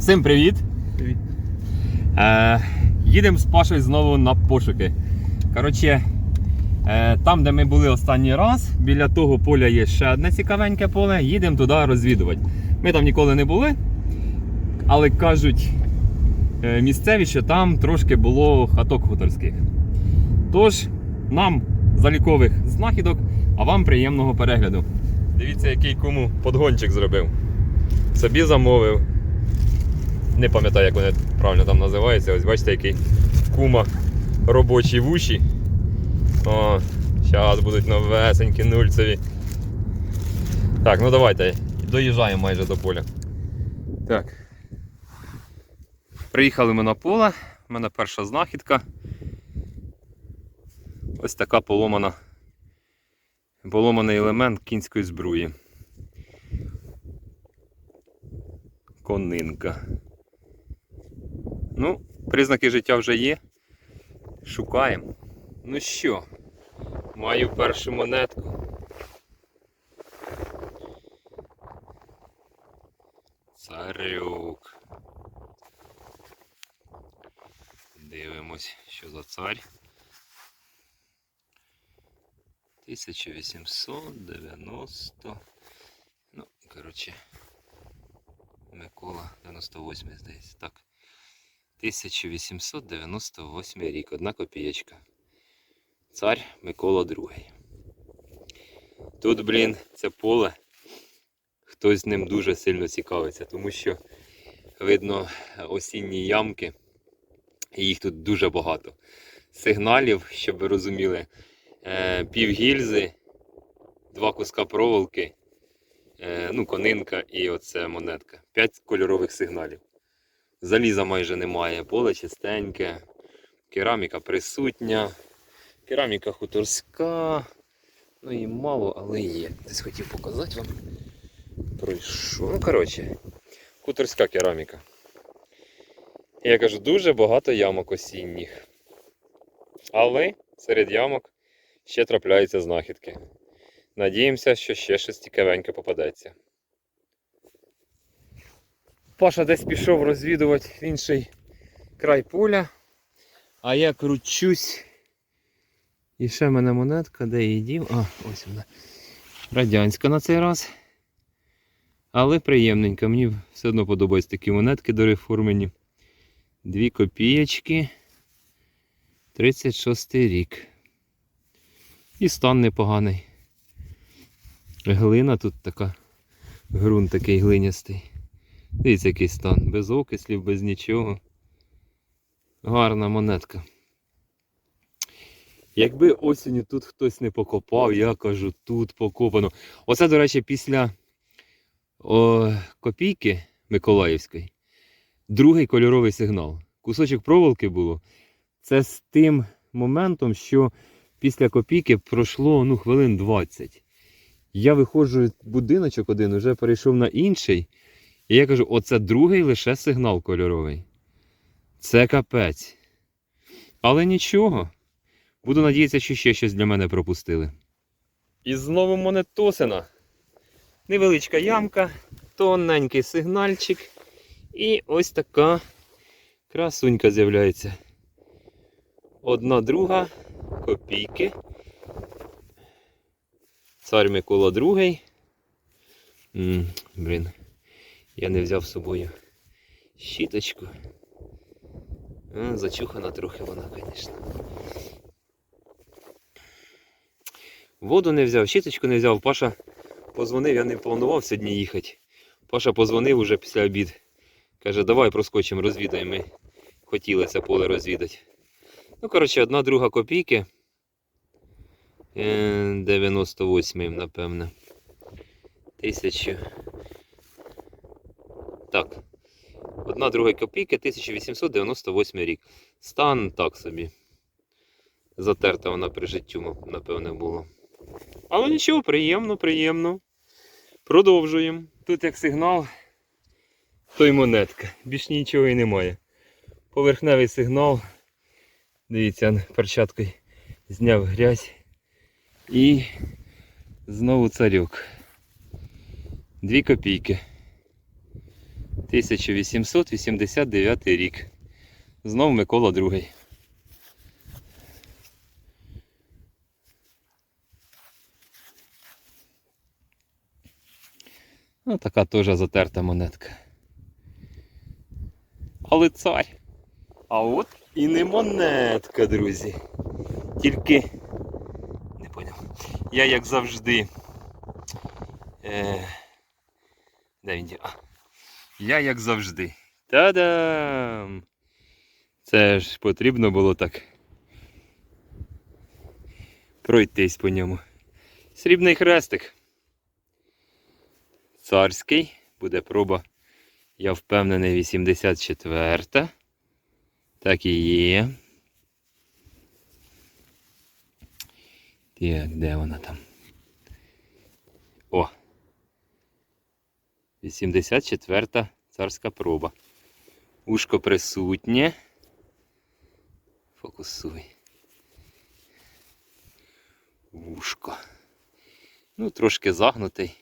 Всім привіт! Привіт. Е, їдемо з Пашою знову на пошуки. Коротше, е, там, де ми були останній раз, біля того поля є ще одне цікавеньке поле, їдемо туди розвідувати. Ми там ніколи не були, але кажуть е, місцеві, що там трошки було хаток хуторських. Тож, нам залікових знахідок, а вам приємного перегляду. Дивіться, який кому подгончик зробив. Собі замовив. Не пам'ятаю, як вони правильно там називаються. Ось бачите, який кума робочі вуші. О, зараз будуть новесенькі нульцеві. Так, ну давайте. Доїжджаємо майже до поля. Так. Приїхали ми на поле. У мене перша знахідка. Ось така поломана. Поломаний елемент кінської збруї. Конинка. Ну, признаки життя вже є. Шукаємо. Ну що, маю першу монетку. Царюк. Дивимось, що за цар. 1890. Ну, коротше, Микола 98, здається. Так. 1898 рік, одна копієчка. Цар Микола II. Тут, блін, це поле. Хтось з ним дуже сильно цікавиться, тому що видно осінні ямки, і їх тут дуже багато. Сигналів, щоб ви розуміли, е, пів гільзи, два куска проволоки, е, ну, конинка і оце монетка. П'ять кольорових сигналів. Заліза майже немає, поле чистеньке, кераміка присутня, кераміка хуторська. Ну і мало, але є. Десь хотів показати вам. Пройшов. Ну, коротше, хуторська кераміка. Я кажу, дуже багато ямок осінніх. Але серед ямок ще трапляються знахідки. Надіємося, що ще щось цікавеньке попадеться. Паша десь пішов розвідувати інший край поля, а я кручусь. І ще в мене монетка, де її дів. А, ось вона. Радянська на цей раз. Але приємненька. Мені все одно подобаються такі монетки дореформені. Дві копієчки. 36 рік. І стан непоганий. Глина тут така. Грунт такий глинястий. Дивіться, який стан. Без окислів, без нічого. Гарна монетка. Якби осінню тут хтось не покопав, я кажу, тут покопано. Оце, до речі, після о, копійки Миколаївської. Другий кольоровий сигнал. Кусочок проволоки було. Це з тим моментом, що після копійки пройшло ну, хвилин 20. Я виходжу будиночок один, вже перейшов на інший. І я кажу, оце другий лише сигнал кольоровий. Це капець. Але нічого. Буду надіятися, що ще щось для мене пропустили. І знову монетосина. Невеличка ямка, тоненький сигнальчик. І ось така красунька з'являється. Одна друга копійки. Цар Микола другий. Блін. Я не взяв з собою щіточку. Зачухана трохи вона, звісно. Воду не взяв, щіточку не взяв. Паша позвонив, я не планував сьогодні їхати. Паша позвонив уже після обід. Каже, давай проскочимо, розвідаємо. Ми хотіли це поле розвідати. Ну, коротше, одна друга копійки. Е, 98 напевне. Тисячу. Так. Одна друга копійки 1898 рік. Стан так собі. Затерта вона при життю, напевне, було. Але нічого, приємно, приємно. Продовжуємо. Тут як сигнал, то й монетка. Більш нічого і немає. Поверхневий сигнал. Дивіться, перчаткою зняв грязь. І знову царюк. Дві копійки. 1889 рік. Знов Микола II. Ну, така теж затерта монетка. Але цар. А от і не монетка, друзі. Тільки. Не поняв. Я як завжди. Е... Де він? А. Я як завжди. Та-дам! Це ж потрібно було так. Пройтись по ньому. Срібний хрестик. Царський. Буде проба. Я впевнений 84. та Так і є. Так, де вона там? 84 царська проба. Ушко присутнє. Фокусуй. Вушко. Ну, трошки загнутий.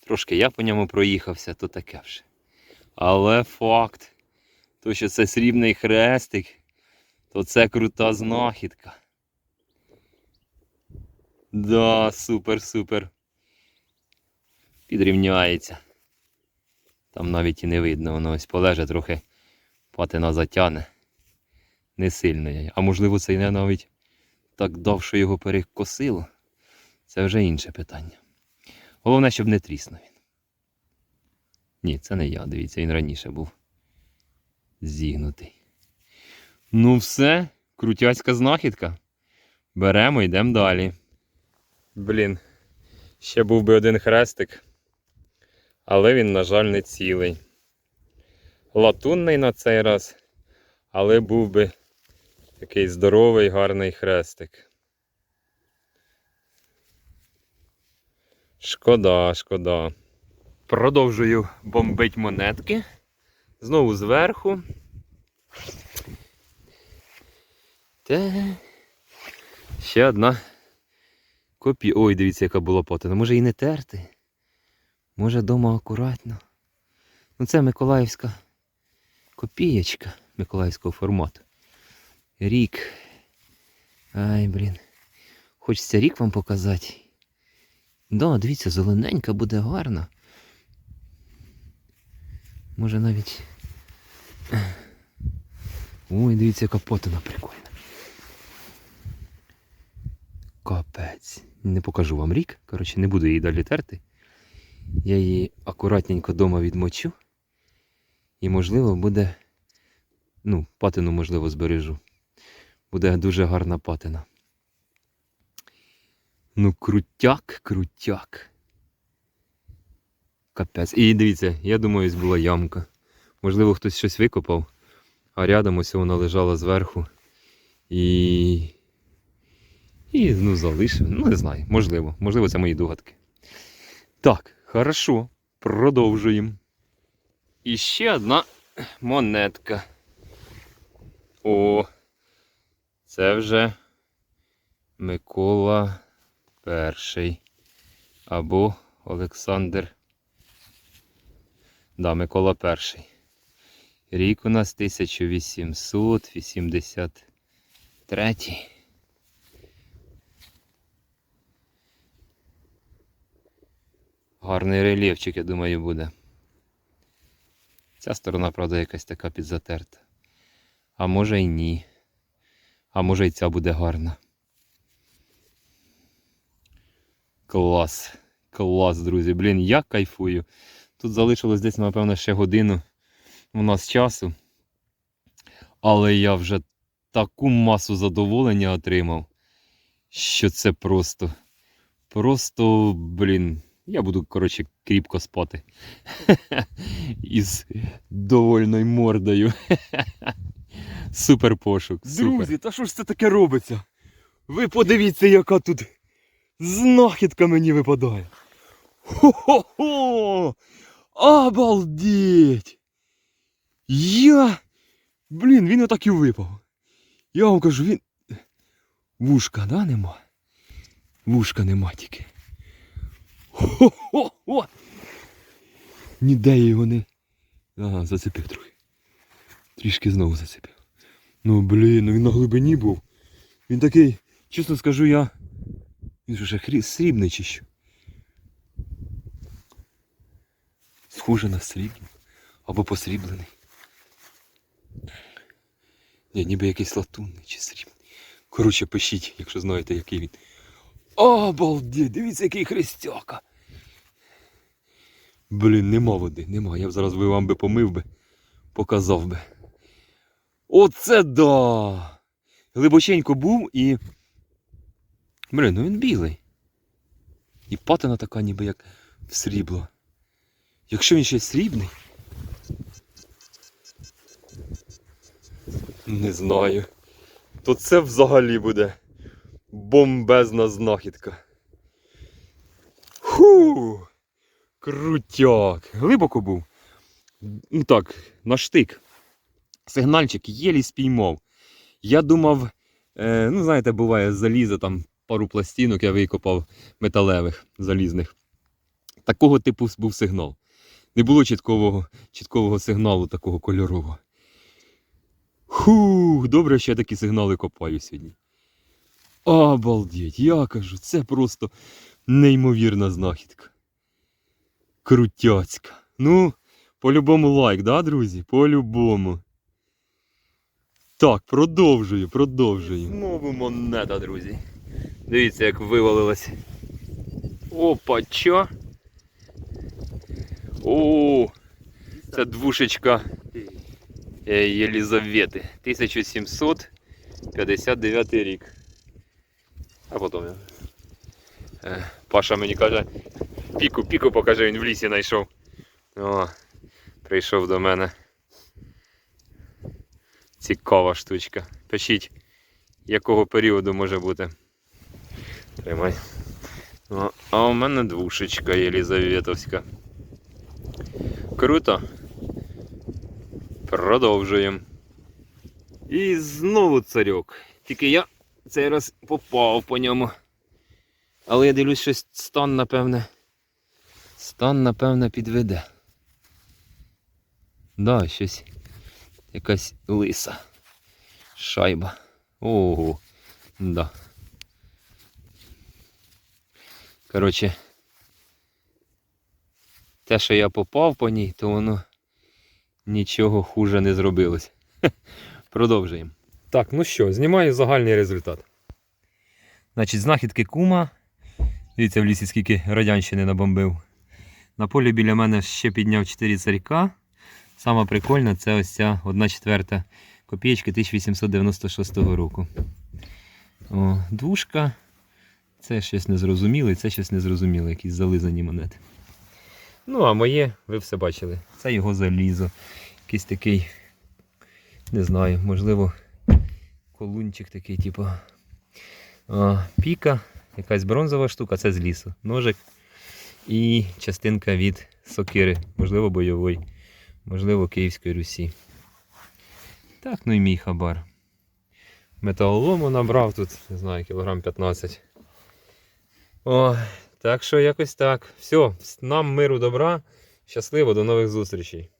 Трошки я по ньому проїхався, то таке вже. Але факт, то що це срібний хрестик, то це крута знахідка. Да, супер, супер. Підрівняється. Там навіть і не видно, воно ось полеже трохи патина затяне. Не сильно. А можливо, це й не навіть так що його перекосило. Це вже інше питання. Головне, щоб не тріснув він. Ні, це не я, дивіться, він раніше був зігнутий. Ну все, крутяцька знахідка. Беремо, йдемо далі. Блін, ще був би один хрестик, але він, на жаль, не цілий. Латунний на цей раз, але був би такий здоровий, гарний хрестик. Шкода, шкода. Продовжую бомбить монетки. Знову зверху. Та. Ще одна копія. Ой, дивіться, яка була потина. Може і не терти. Може вдома акуратно. Ну це Миколаївська копієчка Миколаївського формату. Рік. Ай, блін. Хочеться рік вам показати. Да, дивіться, зелененька буде гарна. Може навіть. Ой, дивіться, яка потина прикольна. Капець. Не покажу вам рік. Коротше, не буду її далі терти. Я її акуратненько вдома відмочу. І можливо буде. Ну, патину, можливо, збережу. Буде дуже гарна патина. Ну, крутяк, крутяк. Капець. І дивіться, я думаю, ось була ямка. Можливо, хтось щось викопав, а рядом ось вона лежала зверху. І. І ну, залишив. Ну, не знаю, можливо. Можливо, це мої догадки. Так, хорошо. Продовжуємо. І ще одна монетка. О, це вже Микола Перший. Або Олександр. Да, Микола Перший. Рік у нас 1883. Гарний рельєфчик, я думаю, буде. Ця сторона, правда, якась така підзатерта. А може й ні. А може й ця буде гарна. Клас. Клас, друзі. Блін, я кайфую. Тут залишилось десь, напевно, ще годину у нас часу. Але я вже таку масу задоволення отримав, що це просто. Просто, блін. Я буду, коротше, кріпко спати. Із довольною мордою. Супер пошук. Супер. Друзі, та що ж це таке робиться? Ви подивіться, яка тут знахідка мені випадає. Хо-хо-хо! Обалдеть! Я. Блін, він отак і випав. Я вам кажу, він. Вушка, да, нема? Вушка нема тільки. Хо-хо-хо! Ніде я його не, Ага, зацепив трохи. Трішки знову зацепив. Ну блін, ну він на глибині був. Він такий, чесно скажу я. Він же хрі... срібний чи що. Схоже на срібний. Або посріблений. Ні, ніби якийсь латунний чи срібний. Коротше, пишіть, якщо знаєте, який він. Обалдеть, дивіться, який хрестяка. Блін, нема води, нема. Я б зараз би вам би помив би, показав би. Оце да! Глибоченько був і. Блін, ну він білий. І патина така ніби як в срібло. Якщо він ще срібний. Не знаю. То це взагалі буде бомбезна знахідка. Ху! Крутяк! Глибоко був. Ну так, на штик. Сигнальчик єлі спіймав. Я думав, е, ну знаєте, буває залізо, там пару пластинок я викопав металевих, залізних. Такого типу був сигнал. Не було чіткового, чіткового сигналу такого кольорового. Хух, добре, що я такі сигнали копаю сьогодні. Обалдеть, я кажу, це просто неймовірна знахідка. Крутяцька. Ну, по-любому лайк, да, друзі? По-любому. Так, продовжую, продовжую. Знову монета, друзі. Дивіться, як вивалилась. Опа, чо? О, це двушечка е, Єлізавети. 1759 рік. А потім. Паша мені каже, піку, піку покажи, він в лісі знайшов. О, прийшов до мене. Цікава штучка. Пишіть, якого періоду може бути. Тримай. О, а у мене двушечка Єлізаветовська. Круто. Продовжуємо. І знову царьок. Тільки я цей раз попав по ньому. Але я дивлюсь, щось стан, напевне. Стан, напевне, підведе. Да, щось. Якась лиса. Шайба. Ого. Да. Коротше. Те, що я попав по ній, то воно нічого хуже не зробилось. Продовжуємо. Так, ну що, знімаю загальний результат. Значить, знахідки кума. Дивіться, в лісі скільки радянщини набомбив. На полі біля мене ще підняв 4 царька. Саме прикольне це ось ця 1 четверта копієчки 1896 року. О, двушка. Це щось незрозуміле, це щось незрозуміле, якісь зализані монети. Ну, а моє, ви все бачили. Це його залізо. Якийсь такий, не знаю, можливо, колунчик такий, типу. Піка, якась бронзова штука, це з лісу. Ножик і частинка від сокири, можливо, бойової, можливо, Київської Русі. Так, ну і мій хабар. Металолому набрав тут, не знаю, кілограм 15. О, так що якось так. Все, нам миру добра. Щасливо, до нових зустрічей.